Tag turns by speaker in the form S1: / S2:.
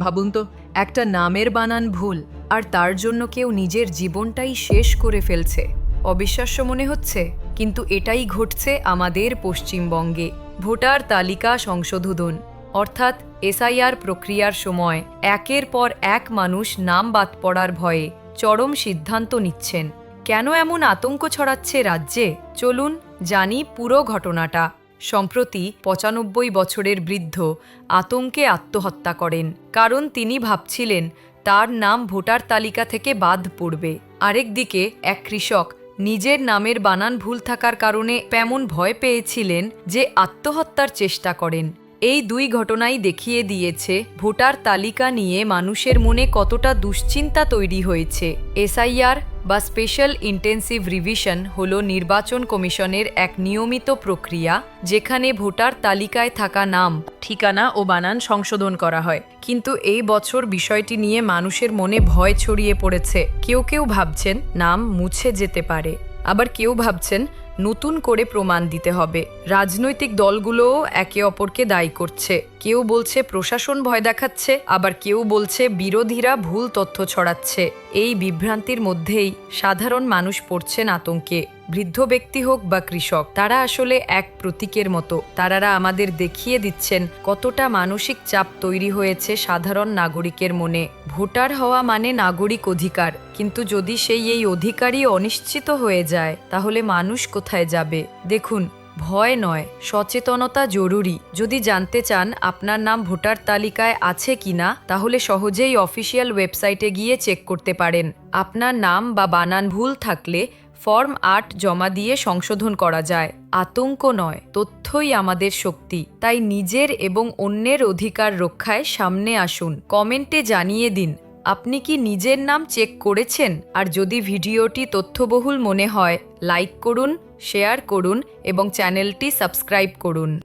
S1: ভাবুন তো, একটা নামের বানান ভুল, আর তার জন্য কেউ নিজের জীবনটাই শেষ করে ফেলছে। অবিশ্বাস্য মনে হচ্ছে, কিন্তু এটাই ঘটছে আমাদের পশ্চিমবঙ্গে। ভোটার তালিকা সংশোধন, অর্থাৎ এসআইআর প্রক্রিয়ার সময়, একের পর এক মানুষ নাম বাদ পড়ার ভয়ে চরম সিদ্ধান্ত নিচ্ছেন। কেন এমন আতঙ্ক ছড়াচ্ছে রাজ্যে? চলুন জানি পুরো ঘটনাটা। সম্প্রতি পঁচানব্বই বছরের বৃদ্ধ আতঙ্কে আত্মহত্যা করেন। কারণ তিনি ভাবছিলেন, তার নাম ভোটার তালিকা থেকে বাদ পড়বে। আরেকদিকে এক কৃষক নিজের নামের বানান ভুল থাকার কারণে তেমন ভয় পেয়েছিলেন যে আত্মহত্যার চেষ্টা করেন। এই দুই ঘটনাই দেখিয়ে দিয়েছে, ভোটার তালিকা নিয়ে মানুষের মনে কতটা দুশ্চিন্তা তৈরি হয়েছে। এসআইআর বা স্পেশাল ইন্টেন্সিভ রিভিশন হল নির্বাচন কমিশনের এক নিয়মিত প্রক্রিয়া, যেখানে ভোটার তালিকায় থাকা নাম, ঠিকানা ও বানান সংশোধন করা হয়। কিন্তু এই বছর বিষয়টি নিয়ে মানুষের মনে ভয় ছড়িয়ে পড়েছে। কেউ কেউ ভাবছেন, নাম মুছে যেতে পারে। আবার কেউ ভাবছেন নতুন করে প্রমাণ দিতে হবে। রাজনৈতিক দলগুলোও একে অপরকে দায়ী করছে। কেউ বলছে প্রশাসন ভয় দেখাচ্ছে, আবার কেউ বলছে বিরোধীরা ভুল তথ্য ছড়াচ্ছে। এই বিভ্রান্তির মধ্যেই সাধারণ মানুষ পড়ছেন আতঙ্কে। বৃদ্ধ ব্যক্তি হোক বা কৃষক, তারা আসলে এক প্রতীকের মতো। তারারা আমাদের দেখিয়ে দিচ্ছেন কতটা মানসিক চাপ তৈরি হয়েছে সাধারণ নাগরিকের মনে। ভোটার হওয়া মানে নাগরিক অধিকার, কিন্তু যদি সেই এই অধিকারই অনিশ্চিত হয়ে যায়, তাহলে মানুষ কোথায় যাবে? দেখুন, ভয় নয়, সচেতনতা জরুরি। যদি জানতে চান আপনার নাম ভোটার তালিকায় আছে কিনা, তাহলে সহজেই অফিসিয়াল ওয়েবসাইটে গিয়ে চেক করতে পারেন। আপনার নাম বা বানান ভুল থাকলে ফর্ম আট জমা দিয়ে সংশোধন করা যায়। আতঙ্ক নয়, তথ্যই আমাদের শক্তি। তাই নিজের এবং অন্যের অধিকার রক্ষায় সামনে আসুন। কমেন্টে জানিয়ে দিন আপনি কি নিজের নাম চেক করেছেন? আর যদি ভিডিওটি তথ্যবহুল মনে হয়, লাইক করুন, শেয়ার করুন এবং চ্যানেলটি সাবস্ক্রাইব করুন।